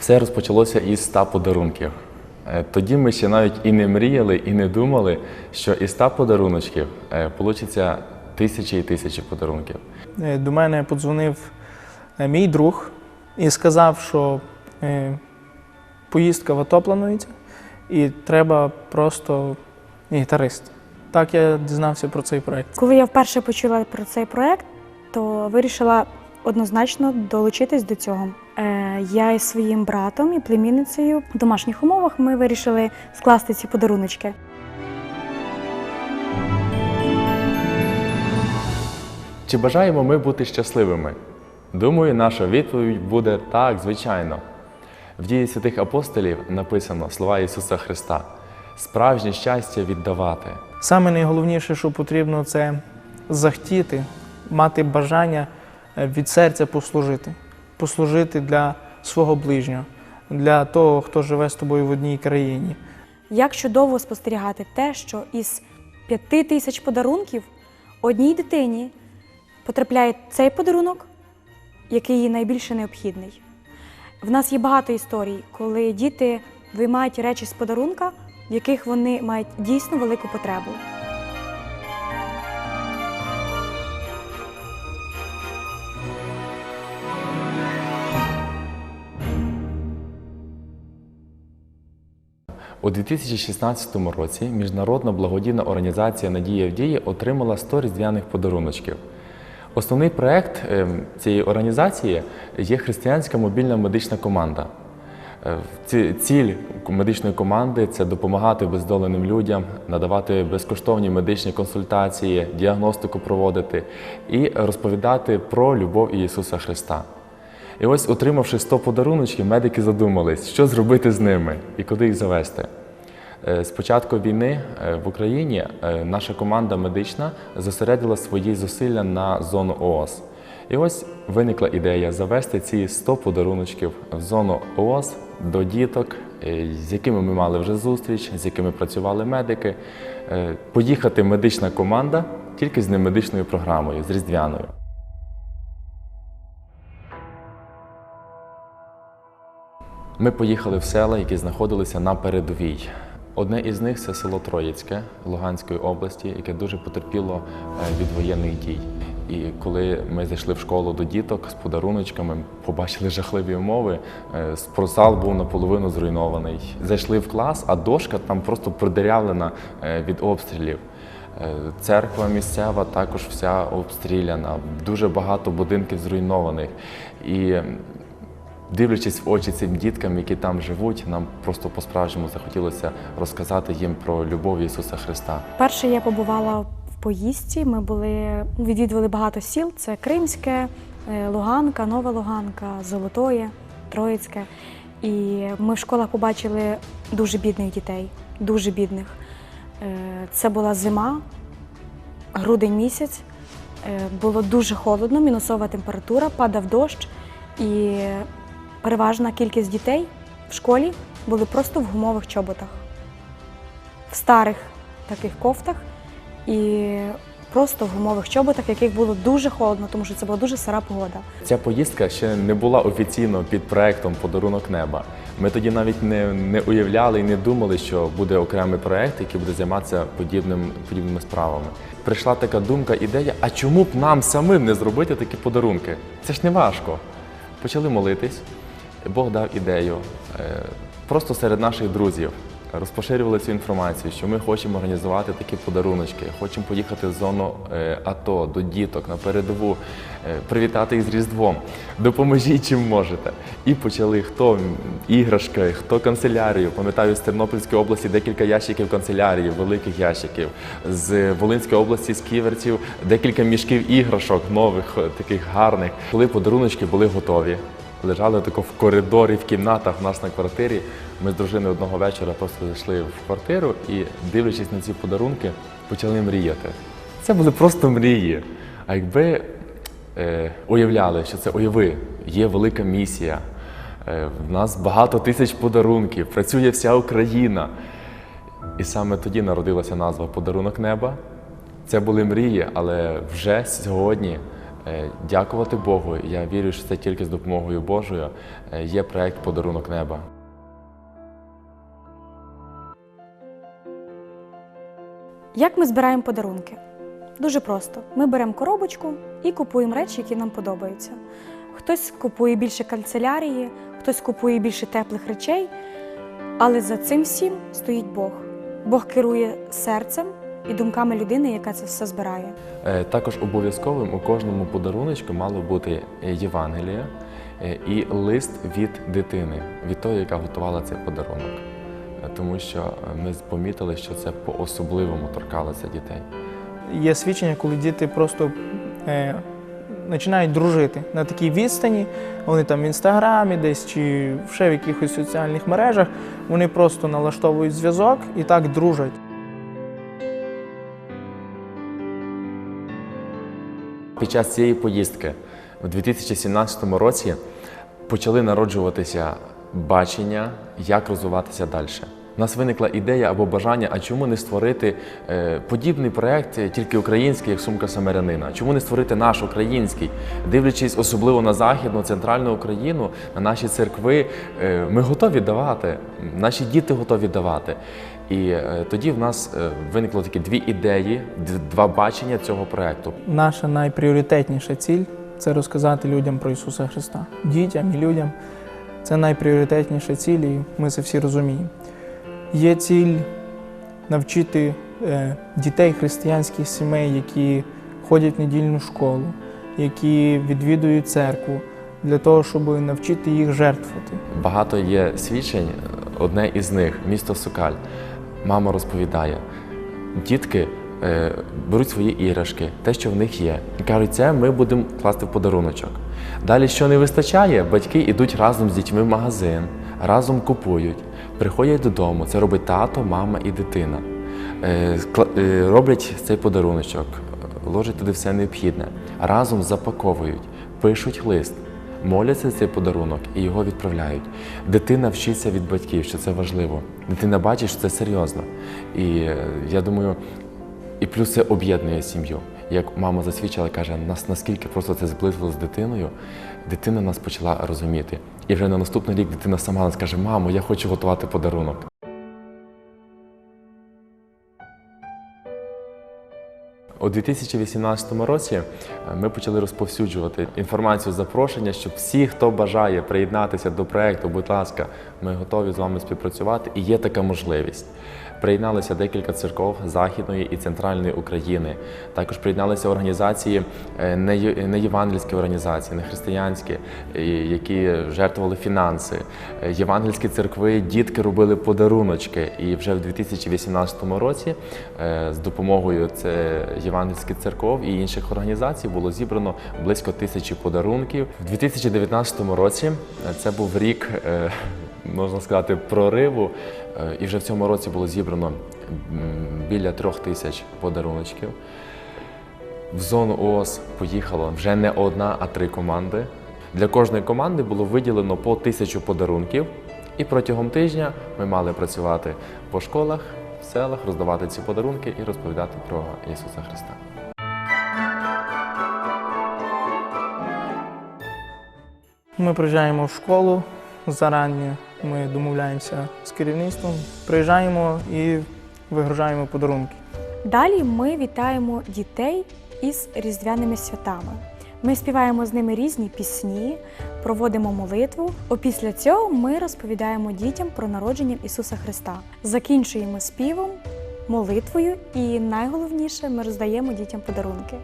Все розпочалося із 100 подарунків. Е, Тоді ми ще навіть і не мріяли, і не думали, що із 100 подаруночків вийде тисячі і тисячі подарунків. Е, До мене подзвонив е, мій друг і сказав, що поїздка в АТО планується, і треба просто гітарист. Так я дізнався про цей проект. Коли я вперше почула про цей проект, то вирішила однозначно долучитись до цього. Е, Я із своїм братом і племінницею в домашніх умовах ми вирішили скласти ці подаруночки. Чи бажаємо ми бути щасливими? Думаю, наша відповідь буде так, звичайно. В дії святих апостолів написано слова Ісуса Христа: справжнє щастя віддавати. Саме найголовніше, що потрібно, це захотіти, мати бажання від серця послужити, послужити для свого ближнього, для того, хто живе з тобою в одній країні. Як чудово спостерігати те, що із п'яти тисяч подарунків одній дитині потрапляє цей подарунок, який їй найбільше необхідний. В нас є багато історій, коли діти виймають речі з подарунка, в яких вони мають дійсно велику потребу. У 2016 році міжнародна благодійна організація Надія в дії отримала 100 різдвяних подаруночків. Основний проект ем, цієї організації є християнська мобільна медична команда. Е, Ціль медичної команди це допомагати бездоленим людям, надавати безкоштовні медичні консультації, діагностику проводити і розповідати про любов Ісуса Христа. І ось, отримавши 100 подаруночків, медики задумались, що зробити з ними і куди їх завести. Е, З початку війни е, в Україні е, наша команда медична зосередила свої зусилля на зону ООС. І ось виникла ідея завести ці 100 подаруночків в зону ООС до діток, з якими ми мали вже зустріч, з якими працювали медики. Поїхати медична команда тільки з немедичною програмою, з різдвяною. Ми поїхали в села, які знаходилися на передовій. Одне із них це село Троїцьке Луганської області, яке дуже потерпіло е, від воєнних дій. І коли ми зайшли в школу до діток з подаруночками, побачили жахливі умови. е, Спортзал був наполовину зруйнований. Зайшли в клас, а дошка там просто продерявлена е, від обстрілів. Е, Церква місцева також вся обстріляна, дуже багато будинків зруйнованих. І Дивлячись в очі цим діткам, які там живуть, нам просто по-справжньому захотілося розказати їм про любов Ісуса Христа. Перше я побувала в поїздці. Ми були відвідували багато сіл: це Кримське, е, Луганка, Нова Луганка, Золотоє, Троїцьке. І ми в школах побачили дуже бідних дітей, дуже бідних. Е, Це була зима, грудень місяць. Е, Було дуже холодно, мінусова температура, падав дощ, і переважна кількість дітей в школі були просто в гумових чоботах в старих таких кофтах і просто в гумових чоботах, в яких було дуже холодно, тому що це була дуже сира погода. Ця поїздка ще не була офіційно під проектом Подарунок неба. Ми тоді навіть не, не уявляли і не думали, що буде окремий проект, який буде займатися подібним, подібними справами. Прийшла така думка, ідея: а чому б нам самим не зробити такі подарунки? Це ж не важко. Почали молитись. Бог дав ідею е, просто серед наших друзів. Розпоширювали цю інформацію, що ми хочемо організувати такі подаруночки, хочемо поїхати в зону е, АТО до діток на передову, е, привітати їх з Різдвом. Допоможіть чим можете. І почали хто іграшки, хто канцелярію. Пам'ятаю, з Тернопільської області декілька ящиків канцелярії, великих ящиків. З Волинської області, з Ківерців, декілька мішків іграшок нових, таких гарних. Коли подаруночки були готові, лежали тако в коридорі, в кімнатах у нас на квартирі. Ми з дружиною одного вечора просто зайшли в квартиру і, дивлячись на ці подарунки, почали мріяти. Це були просто мрії. А якби е, уявляли, що це уяви, є велика місія, е, в нас багато тисяч подарунків, працює вся Україна. І саме тоді народилася назва Подарунок неба. Це були мрії, але вже сьогодні Дякувати Богу. Я вірю, що це тільки з допомогою Божою е, є проект Подарунок неба. Як ми збираємо подарунки? Дуже просто. Ми беремо коробочку і купуємо речі, які нам подобаються. Хтось купує більше канцелярії, хтось купує більше теплих речей, але за цим всім стоїть Бог. Бог керує серцем і думками людини, яка це все збирає. Е, Також обов'язковим у кожному подаруночку мало бути е, Євангеліє е, і лист від дитини, від тої, яка готувала цей подарунок. Тому що ми помітили, що це по-особливому торкалося дітей. Є свідчення, коли діти просто е, починають дружити на такій відстані. Вони там в інстаграмі десь чи ще в якихось соціальних мережах. Вони просто налаштовують зв'язок і так дружать. Під час цієї поїздки у 2017 році почали народжуватися бачення, як розвиватися далі. У нас виникла ідея або бажання, а чому не створити е, подібний проєкт, е, тільки український, як сумка самарянина? Чому не створити наш український? Дивлячись особливо на західну, центральну Україну, на наші церкви, е, ми готові давати, наші діти готові давати. І е, тоді в нас е, виникло такі дві ідеї, два бачення цього проєкту. Наша найпріоритетніша ціль це розказати людям про Ісуса Христа. Дітям і людям це найпріоритетніша ціль, і ми це всі розуміємо. Є ціль навчити е, дітей християнських сімей, які ходять в недільну школу, які відвідують церкву, для того, щоб навчити їх жертвувати. Багато є свідчень. Одне із них місто Сукаль. Мама розповідає: дітки е, беруть свої іграшки, те, що в них є, і кажуть, це ми будемо класти в подаруночок. Далі, що не вистачає, батьки йдуть разом з дітьми в магазин, разом купують, приходять додому. Це робить тато, мама і дитина. Е, е, роблять цей подаруночок, ложать туди все необхідне, разом запаковують, пишуть лист. Моляться цей подарунок і його відправляють. Дитина вчиться від батьків, що це важливо. Дитина бачить, що це серйозно. І е, я думаю, і плюс це об'єднує сім'ю. Як мама засвідчила, каже, нас наскільки просто це зблизило з дитиною, дитина нас почала розуміти. І вже на наступний рік дитина сама нас каже: мамо, я хочу готувати подарунок. У 2018 році е, ми почали розповсюджувати інформацію запрошення, щоб всі, хто бажає приєднатися до проекту, будь ласка, ми готові з вами співпрацювати, і є така можливість. Приєдналися декілька церков Західної і центральної України. Також приєдналися організації е, не євангельські організації, не християнські, е, які жертвували фінанси. Євангельські церкви дітки робили подаруночки. І вже в 2018 році з допомогою це євангельських церков і інших організацій було зібрано близько тисячі подарунків. В 2019 році е, це був рік, е, можна сказати, прориву. Е, І вже в цьому році було зібрано біля трьох тисяч подаруночків. В зону ООС поїхало вже не одна, а три команди. Для кожної команди було виділено по тисячу подарунків. І протягом тижня ми мали працювати по школах, селах, роздавати ці подарунки і розповідати про Ісуса Христа. Ми приїжджаємо в школу зарані. Ми домовляємося з керівництвом, приїжджаємо і вигружаємо подарунки. Далі ми вітаємо дітей із різдвяними святами. Ми співаємо з ними різні пісні, проводимо молитву. Опісля цього ми розповідаємо дітям про народження Ісуса Христа. Закінчуємо співом, молитвою і найголовніше ми роздаємо дітям подарунки.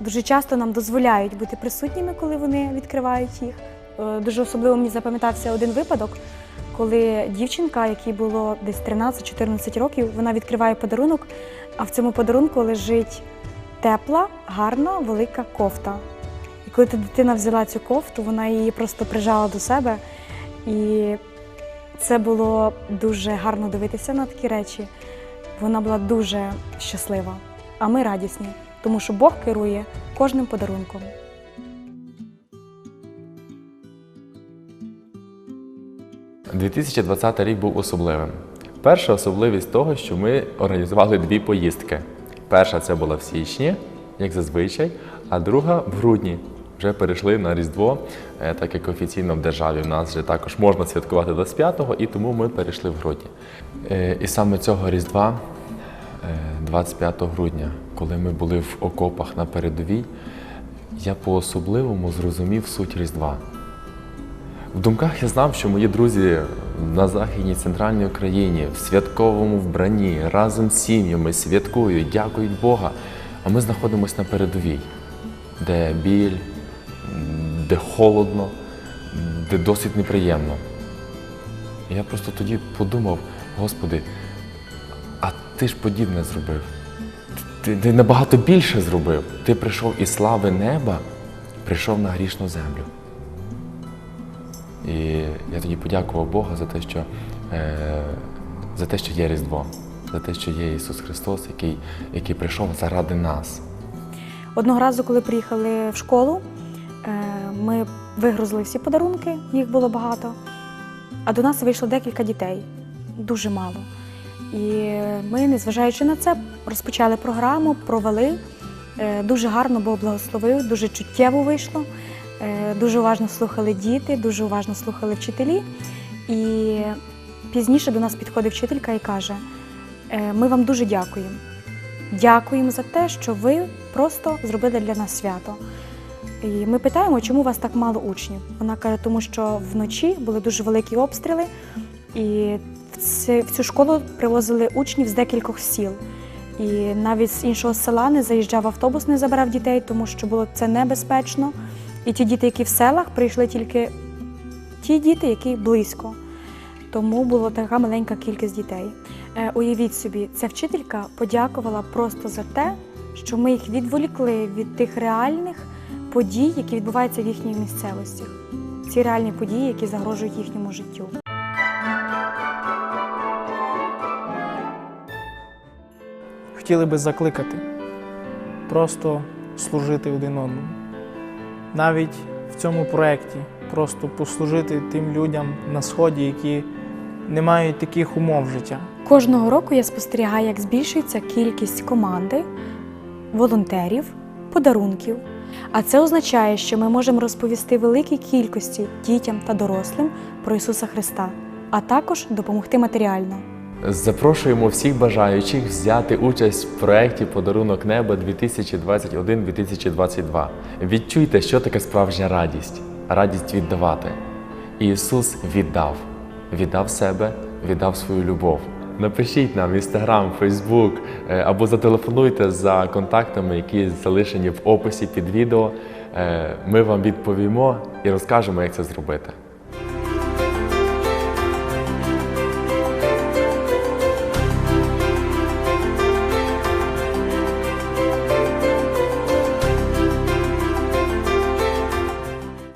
Дуже часто нам дозволяють бути присутніми, коли вони відкривають їх. Е, Дуже особливо мені запам'ятався один випадок, коли дівчинка, якій було десь 13-14 років, вона відкриває подарунок, а в цьому подарунку лежить тепла, гарна, велика кофта. І коли та дитина взяла цю кофту, вона її просто прижала до себе. І це було дуже гарно дивитися на такі речі. Вона була дуже щаслива, а ми радісні, тому що Бог керує кожним подарунком. – 2020 рік був особливим. Перша особливість того, що ми організували дві поїздки. Перша це була в січні, як зазвичай, а друга в грудні. Вже перейшли на Різдво, е, так як офіційно в державі в нас вже також можна святкувати 25-го, і тому ми перейшли в грудні. Е, І саме цього Різдва, е, 25 грудня, коли ми були в окопах на передовій, я по-особливому зрозумів суть Різдва. В думках я знав, що мої друзі на Західній центральній Україні в святковому вбранні разом з сім'ями святкують, дякують Бога. А ми знаходимося на передовій, де біль, де холодно, де досить неприємно. Я просто тоді подумав, Господи, а ти ж подібне зробив. Ти, ти набагато більше зробив. Ти прийшов із слави неба, прийшов на грішну землю. І я тоді подякував Бога за те, що, е, за те, що є Різдво, за те, що є Ісус Христос, який, який прийшов заради нас. Одного разу, коли приїхали в школу, е, ми вигрузили всі подарунки, їх було багато. А до нас вийшло декілька дітей, дуже мало. І ми, незважаючи на це, розпочали програму, провели. Е, Дуже гарно Бог благословив, дуже чуттєво вийшло. Е, Дуже уважно слухали діти, дуже уважно слухали вчителі. І пізніше до нас підходить вчителька і каже: «Е, ми вам дуже дякуємо. Дякуємо за те, що ви просто зробили для нас свято. І ми питаємо, чому у вас так мало учнів. Вона каже, тому що вночі були дуже великі обстріли, і в цю школу привозили учнів з декількох сіл. І навіть з іншого села не заїжджав автобус, не забирав дітей, тому що було це небезпечно. І ті діти, які в селах, прийшли тільки ті діти, які близько. Тому була така маленька кількість дітей. Е, Уявіть собі, ця вчителька подякувала просто за те, що ми їх відволікли від тих реальних подій, які відбуваються в їхній місцевості. Ці реальні події, які загрожують їхньому життю. Хотіли би закликати просто служити один одному. Навіть в цьому проєкті просто послужити тим людям на сході, які не мають таких умов життя. Кожного року я спостерігаю, як збільшується кількість команди, волонтерів, подарунків. А це означає, що ми можемо розповісти великій кількості дітям та дорослим про Ісуса Христа, а також допомогти матеріально. Запрошуємо всіх бажаючих взяти участь в проєкті Подарунок неба 2021-2022. Відчуйте, що таке справжня радість, радість віддавати. Ісус віддав, віддав себе, віддав свою любов. Напишіть нам Facebook е, або зателефонуйте за контактами, які залишені в описі під відео. Е, Ми вам відповімо і розкажемо, як це зробити.